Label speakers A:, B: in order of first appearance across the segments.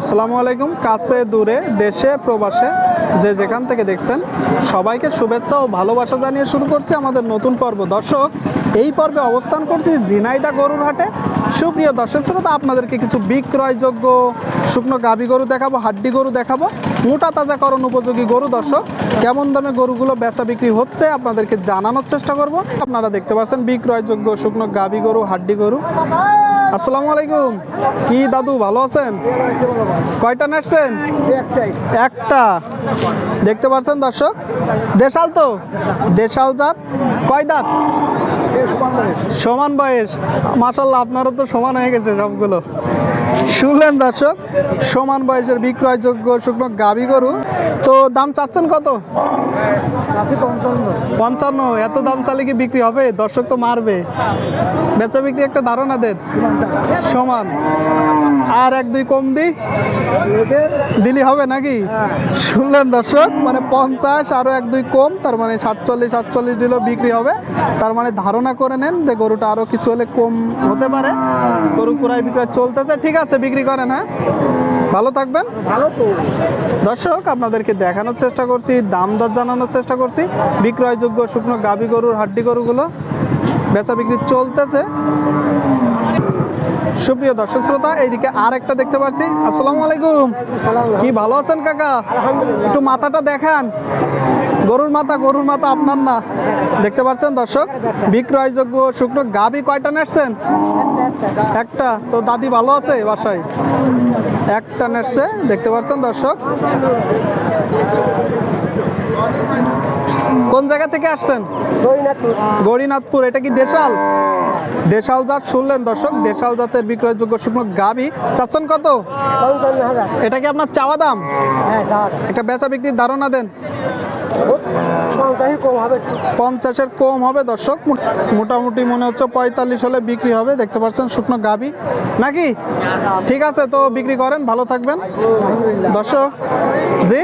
A: আসসালামু আলাইকুম, কাছে, দূরে, দেশে, প্রবাসে, যে যেখান থেকে দেখছেন, সবাইকে শুভেচ্ছা ও ভালোবাসা জানিয়ে শুরু করছি আমাদের নতুন পর্ব। দর্শক, এই পর্বে অবস্থান করছি ঝিনাইদা গরুর হাটে। সুপ্রিয় দর্শক শ্রোতা, আপনাদেরকে কিছু বিক্রয়যোগ্য শুকনো গাভী গরু দেখাবো, হাড্ডি গরু দেখাবো, মোটা তাজাকরণ উপযোগী গরু। দর্শক, কেমন দামে গরুগুলো বেচা বিক্রি হচ্ছে আপনাদেরকে জানানোর চেষ্টা করব। আপনারা দেখতে পাচ্ছেন বিক্রয়যোগ্য শুকনো গাভী গরু, হাড্ডি গরু। আসসালামু আলাইকুম। কি দাদু, ভালো আছেন? কয়টা নেটছেন একটা। দেখতে পাচ্ছেন দর্শক? দেশাল তো? দেশাল জাত? কয় দাঁত? সমান বয়স। মাসাল্লাহ আপনারও তো সমান হয়ে গেছে সবগুলো। শুনলেন দর্শক সমান বয়সের বিক্রয়যোগ্য শুকনো গাভী গরু। তো দাম চাচ্ছেন কত?
B: পঞ্চান্ন।
A: এত দাম চালে কি বিক্রি হবে? দর্শক তো মারবে। বেচা বিক্রি একটা ধারণা দেন। সমান। আর এক দুই কম দি। দিলি হবে নাকি? শুনলেন দর্শক মানে পঞ্চাশ আরও এক দুই কম তার মানে সাতচল্লিশ সাতচল্লিশ দিলেও বিক্রি হবে। তার মানে ধারণা করে নেন যে গরুটা আরও কিছু হলে কম হতে পারে। গরু কুড়াই বিক্রয় চলতেছে ঠিক আছে বিক্রি করেন হ্যাঁ? ভালো থাকবেন?
B: ভালো তো।
A: দর্শক আপনাদেরকে দেখানোর চেষ্টা করছি দাম দর জানানোর চেষ্টা করছি। বিক্রয়যোগ্য শুকনো গাভী গরুর হাড্ডি গরুগুলো বেচা বিক্রি চলতেছে। সুপ্রিয় দর্শক শ্রোতা, এইদিকে আর একটা দেখতে পাচ্ছি আসসালামু আলাইকুম। কি ভালো আছেন কাকা? একটু মাথাটা দেখান। গরুর মাথা গরুর মাথা আপনার না? দেখতে পাচ্ছেন দর্শক? বিক্রয়যোগ্য শুকনো গাভী কয়টা নেটছেন একটা। তো দাদি ভালো আছে বাসায়? একটা নেটছে দেখতে পাচ্ছেন দর্শক? কোন জায়গা থেকে আসছেন? গৌরীনাথপুর। এটা কি দেশাল? দেশাল জাত শুনলেন দর্শক দেশাল জাতের বিক্রয়যোগ্য শুকনো গাভী। চাচ্ছেন কত? এটা কি আপনার চাওয়া দাম?
B: হ্যাঁ
A: একটা বেচা বিক্রির ধারণা দেন।
B: হবে।
A: পঞ্চাশের কম হবে দর্শক। মোটামুটি মনে হচ্ছে পঁয়তাল্লিশ হলে বিক্রি হবে দেখতে পাচ্ছেন শুকনো গাভী। নাকি? ঠিক আছে তো বিক্রি করেন ভালো থাকবেন। দর্শক জি?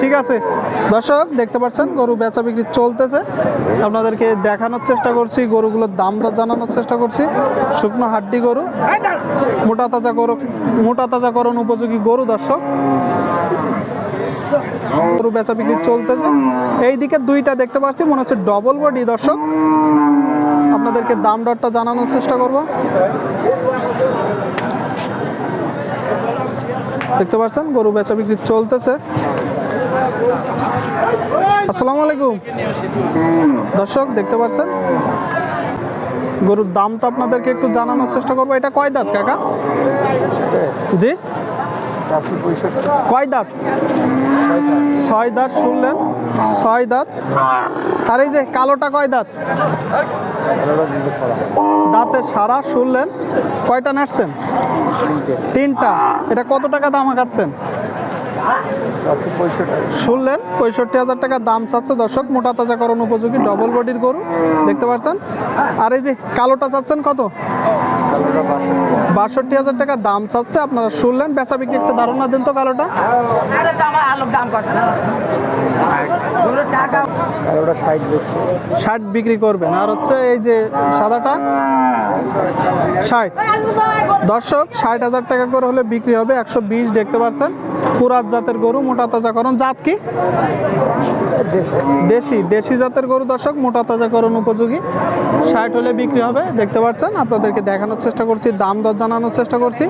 A: ঠিক আছে। দর্শক, দেখতে পাচ্ছেন, গরু বেচা বিক্রি চলতেছে। আপনাদেরকে দেখানোর চেষ্টা করছি, গরুগুলোর দাম দর জানানোর চেষ্টা করছি। শুকনো হাড্ডি গরু, মোটা তাজা গরু, মোটা তাজা তাজাকরণ উপযোগী গরু, দর্শক। গরু বেচা বিক্রি চলতেছে। এইদিকে দুইটা দেখতে পাচ্ছি, মনে হচ্ছে ডবল বডি দর্শক। আপনাদেরকে দাম দরটা জানানোর চেষ্টা করব। দেখতে পাচ্ছেন, গরু বেচা বিক্রি চলতেছে। আসসালামু আলাইকুম। দর্শক, দেখতে পাচ্ছেন? গরুর দামটা আপনাদেরকে একটু জানানোর চেষ্টা করব। এটা কয় দাঁত, কাকা? জি? কয় দাঁত? ছয় দাঁত শুনলেন? ছয় দাঁত? আর এই যে কালোটা কয় দাঁত? দাঁতে সারা, শুনলেন? কয়টা নাটছেন তিনটা। এটা কত টাকা দাম আগাচ্ছেন? শুনলেন? পঁয়ষট্টি হাজার টাকা দাম চাচ্ছে। দর্শক, মোটা তাজাকরণ উপযোগী ডবল বডির গরু। দেখতে পাচ্ছেন আর এই যে কালোটা চাচ্ছেন কত? বাষট্টি হাজার টাকা দাম চাচ্ছে। আপনারা শুনলেন? বেচা বিক্রি একটা ধারণা দেন তো কালোটা।
B: ষাট
A: বিক্রি করবেন। আর হচ্ছে এই যে সাদাটা, ষাট। দর্শক, ষাট হাজার টাকা করে হলে বিক্রি হবে একশো বিশ, দেখতে পাচ্ছেন? পুরাত জাতের গরু, মোটা তাজাকরণ জাত কি? দেশি দেশি জাতের গরু দর্শক, মোটা তাজাকরণ উপযোগী। ষাট হলে বিক্রি হবে, দেখতে পাচ্ছেন? আপনাদেরকে দেখানোর চেষ্টা করছি, দাম দর জানানোর চেষ্টা করছি।